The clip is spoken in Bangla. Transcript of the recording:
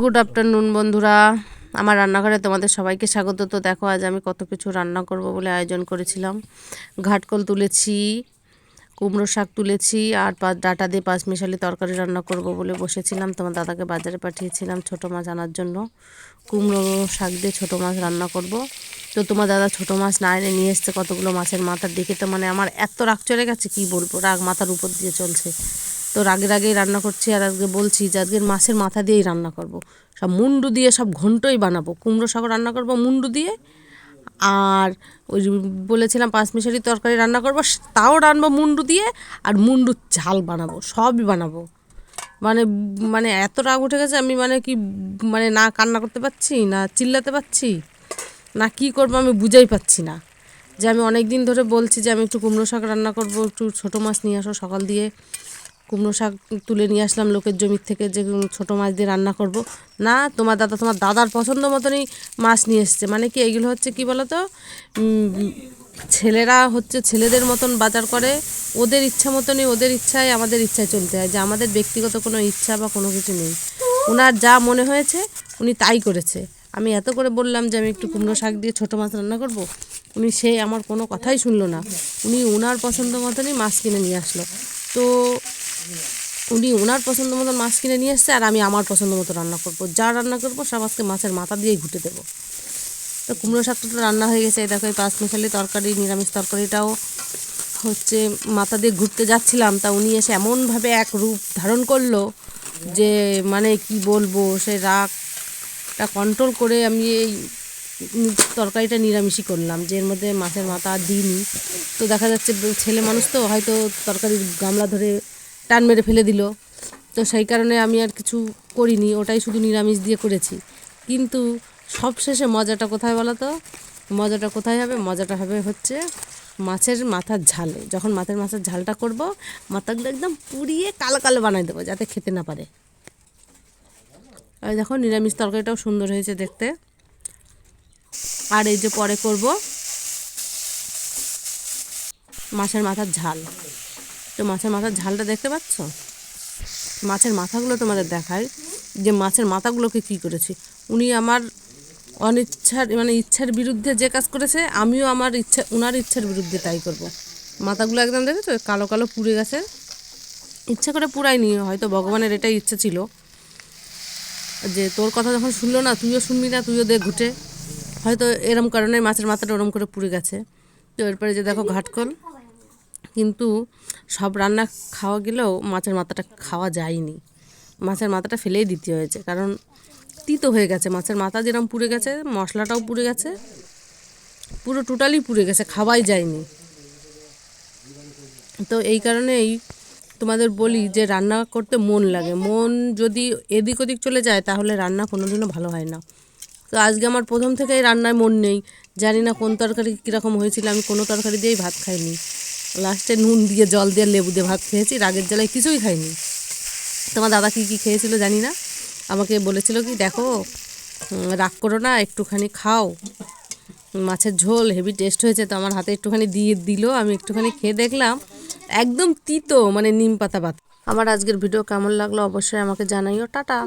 গুড আফটারনুন বন্ধুরা। আমার রান্নাঘরে তোমাদের সবাইকে স্বাগত। তো দেখো, আজ আমি কত কিছু রান্না করব বলে আয়োজন করেছিলাম। ঘাটকল তুলেছি, কুমড়ো শাক তুলেছি, আর ডাটা দিয়ে পাঁচ মিশালি তরকারি রান্না করব বলে বসেছিলাম। তোমার দাদাকে বাজারে পাঠিয়েছিলাম ছোট মাছ আনার জন্য। কুমড়ো শাক দিয়ে ছোট মাছ রান্না করব। তো তোমার দাদা ছোট মাছ না এনে নিয়ে এসছে কতগুলো মাছের মাথার দেখে তো মানে আমার এত রাগ চলে গেছে, কি বলব? রাগ মাথার উপর দিয়ে চলছে। তো রাগে রাগেই রান্না করছি আর আজকে বলছি যে আজকের মাছের মাথা দিয়েই রান্না করব। সব মুন্ডু দিয়ে সব ঘন্টই বানাবো। কুমড়ো শাক রান্না করব মুন্ডু দিয়ে। আর ওই বলেছিলাম পাঁচ মিশালি তরকারি রান্না করব, তাও রান্নাবো মুন্ডু দিয়ে আর মুন্ডুর ঝাল বানাবো, সবই বানাবো। মানে মানে এত রাগ উঠে গেছে আমি মানে কি মানে না কান্না করতে পারছি, না চিল্লাতে পারছি, না কি করব আমি বুঝাই পাচ্ছি না। যে আমি অনেক দিন ধরে বলছি যে আমি একটু কুমড়ো শাক রান্না করব, একটু ছোটো মাছ নিয়ে আসো সকাল দিয়ে। কুমড়ো শাক তুলে নিয়ে আসলাম লোকের জমির থেকে যে ছোটো মাছ দিয়ে রান্না করব। না, তোমার দাদা, তোমার দাদার পছন্দ মতনই মাছ নিয়ে এসছে। মানে কি, এগুলো হচ্ছে কি বলো তো ছেলেরা হচ্ছে ছেলেদের মতন বাজার করে। ওদের ইচ্ছা মতনই, ওদের ইচ্ছায়, আমাদের ইচ্ছায় চলতে হয়। যে, আমাদের ব্যক্তিগত কোনো ইচ্ছা বা কোনো কিছু নেই। ওনার যা মনে হয়েছে, উনি তাই করেছে। আমি এত করে বললাম যে, আমি একটু কুমড়ো শাক দিয়ে ছোটো মাছ রান্না করব। উনি, সে আমার কোনো কথাই শুনলো না। উনি ওনার পছন্দ মতনই মাছ কিনে নিয়ে আসলো। তো উনি ওনার পছন্দ মতো মাছ কিনে নিয়ে এসছে আর আমি আমার পছন্দ মতো রান্না করব। যা রান্না করব সব আজকে মাছের মাথা দিয়েই ঘুটে দেবো। তো কুমড়ো শাকটা তো রান্না হয়ে গেছে দেখো এই পাঁচ মিশালি তরকারি, নিরামিষ তরকারিটাও হচ্ছে মাথা দিয়ে ঘুরতে যাচ্ছিলাম। তা উনি এসে এমনভাবে এক রূপ ধারণ করল যে মানে কি বলব, সে রাগটা কন্ট্রোল করে আমি এই তরকারিটা নিরামিষই করলাম, যে এর মধ্যে মাছের মাথা দিইনি। তো দেখা যাচ্ছে ছেলে মানুষ তো হয়তো তরকারির গামলা ধরে টান মেরে ফেলে দিল। তো সেই কারণে আমি আর কিছু করিনি, ওটাই শুধু নিরামিষ দিয়ে করেছি। কিন্তু সবশেষে মজাটা কোথায় বলো তো মজাটা কোথায় হবে? মজাটা হবে হচ্ছে মাছের মাথার ঝালে। যখন মাছের মাছের ঝালটা করব মাথাগুলো একদম পুড়িয়ে কালো কালো বানাই দেবো, যাতে খেতে না পারে। আর দেখো, নিরামিষ তরকারিটাও সুন্দর হয়েছে দেখতে। আর এই যে পরে করব মাছের মাথার ঝাল। তো মাছের মাথার ঝালটা দেখতে পাচ্ছ? মাছের মাথাগুলো তোমাদের দেখায় যে মাছের মাথাগুলোকে কি করেছি। উনি আমার অনিচ্ছার মানে ইচ্ছার বিরুদ্ধে যে কাজ করেছে, আমিও আমার ইচ্ছা ওনার ইচ্ছার বিরুদ্ধে তাই করব। মাথাগুলো একদম দেখেছ? কালো কালো পুড়ে গেছে। ইচ্ছা করে পুরাইনি হয়তো ভগবানের এটাই ইচ্ছা ছিল। যে তোর কথা যখন শুনলো না, তুইও শুনবি না, তুইও দেখ ঘুটে। হয়তো এরম কারণে মাছের মাথাটা ওরম করে পুড়ে গেছে। তো এরপরে যে দেখো ঘাটকল। কিন্তু সব রান্না খাওয়া গেলেও মাছের মাথাটা খাওয়া যায়নি। মাছের মাথাটা ফেলেই দিতে হয়েছে। কারণ তিতো হয়ে গেছে। মাছের মাথা যেরকম পুড়ে গেছে, মশলাটাও পুড়ে গেছে, পুরো টোটালি পুড়ে গেছে, খাওয়াই যায়নি। তো এই কারণেই তোমাদের বলি যে রান্না করতে মন লাগে। মন যদি এদিক ওদিক চলে যায়, তাহলে রান্না কোনোদিনও ভালো হয় না। তো আজকে আমার প্রথম থেকেই রান্নায় মন নেই। জানি না কোন তরকারি কীরকম হয়েছিল, আমি কোনো তরকারি দিয়েই ভাত খাইনি। লাস্টে নুন দিয়ে, জল দিয়ে লেবু দিয়ে ভাত খেয়েছি। রাগের জ্বালায় কিছুই খাইনি। তোমার দাদা কী কী খেয়েছিল জানি না। আমাকে বলেছিল কি, দেখো রাগ করো না, একটুখানি খাও। মাছের ঝোল, হেভি টেস্ট হয়েছে, তো আমার হাতে একটুখানি দিয়ে দিল। আমি একটুখানি খেয়ে দেখলাম, একদম তিতো মানে নিম পাতা পাতা আমার আজকের ভিডিও কেমন লাগল অবশ্যই আমাকে জানাইও। টাটা।